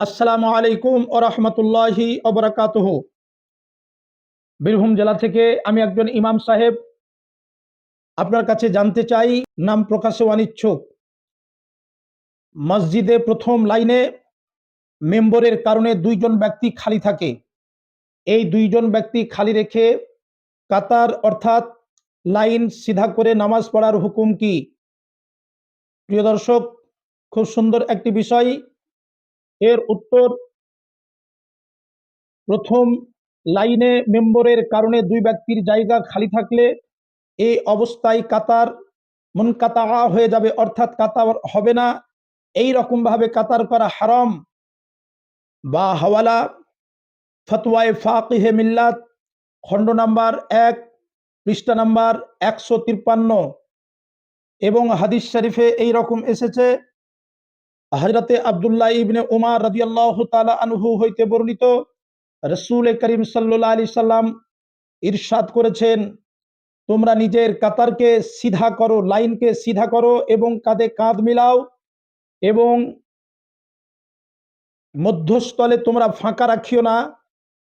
আসসালামু আলাইকুম ও রহমতুল্লাহি অবরাকাতহ বীরভূম জেলা থেকে আমি একজন ইমাম সাহেব। আপনার কাছে জানতে চাই, নাম প্রকাশে অনিচ্ছুক। মসজিদে প্রথম লাইনে মেম্বরের কারণে দুইজন ব্যক্তি খালি থাকে। এই দুইজন ব্যক্তি খালি রেখে কাতার অর্থাৎ লাইন সিধা করে নামাজ পড়ার হুকুম কি? প্রিয় দর্শক, খুব সুন্দর একটি বিষয়। এর উত্তর প্রথম লাইনে মেম্বরের কারণে দুই ব্যক্তির জায়গা খালি থাকলে এই অবস্থায় কাতার মুনকাতা হয়ে যাবে, অর্থাৎ কাতার হবে না। এই রকম ভাবে কাতার করা হারাম। বা হাওয়ালা ফতোয়ায় ফাকিহে মিল্লাত, খণ্ড নাম্বার এক, পৃষ্ঠা নাম্বার একশো তিপ্পান্ন। এবং হাদিস শরীফে এই রকম এসেছে হজরতে আবদুল্লাহ ইবনে উমার রাদিয়াল্লাহ তালা আনহু হইতে বর্ণিত, রসুল করিম সাল্লাহ আলি সাল্লাম ইরশাদ করেছেন, তোমরা নিজের কাতারকে সিধা করো, লাইনকে সিধা করো এবং কাঁধে কাঁধ মিলাও এবং মধ্যস্থলে তোমরা ফাঁকা রাখিও না,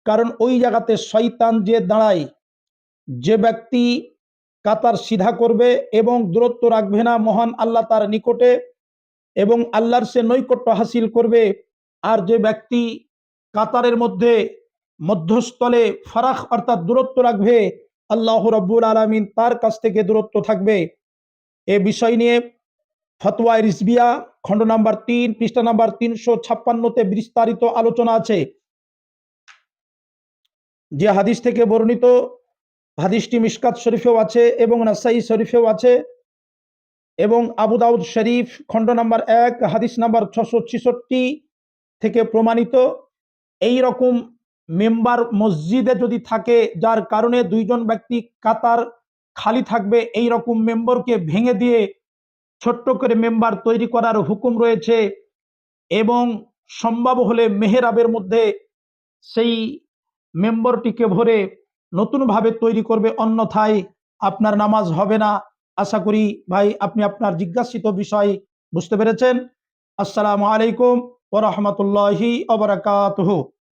কারণ ওই জায়গাতে শয়তান যে দাঁড়ায়, যে ব্যক্তি কাতার সিধা করবে এবং দূরত্ব রাখবে না, মহান আল্লাহ তার নিকটে এবং আল্লাহর সে নৈকট্য হাসিল করবে। আর যে ব্যক্তি কাতারের মধ্যে মধ্যস্থলে ফারাক অর্থাৎ দূরত্ব রাখবে, আল্লাহ রব্বুল আলমিন তার কাছ থেকে দূরত্ব থাকবে। এ বিষয় নিয়ে ফতোয়া রিসবিয়া খণ্ড নাম্বার তিন, পৃষ্ঠা নাম্বার তিনশো ছাপ্পান্নতে বিস্তারিত আলোচনা আছে। যে হাদিস থেকে বর্ণিত, হাদিসটি মিসকাত শরীফেও আছে এবং নাসাই শরীফেও আছে। এবং আবু দাউদ শরীফ, খণ্ড নাম্বার এক, হাদিস নাম্বার ছশো ছেষট্টি থেকে প্রমাণিত। এই রকম মেম্বার মসজিদে যদি থাকে, যার কারণে দুইজন ব্যক্তি কাতার খালি থাকবে, এই রকম মেম্বরকে ভেঙে দিয়ে ছোট্ট করে মেম্বার তৈরি করার হুকুম রয়েছে এবং সম্ভব হলে মেহেরাবের মধ্যে সেই মেম্বরটিকে ভরে নতুনভাবে তৈরি করবে, অন্যথায় আপনার নামাজ হবে না। আশা করি ভাই আপনি আপনার জিজ্ঞাসিত বিষয় বুঝতে পেরেছেন। আসসালামু আলাইকুম ওরহমতুল্লাহি অবরাকাতহ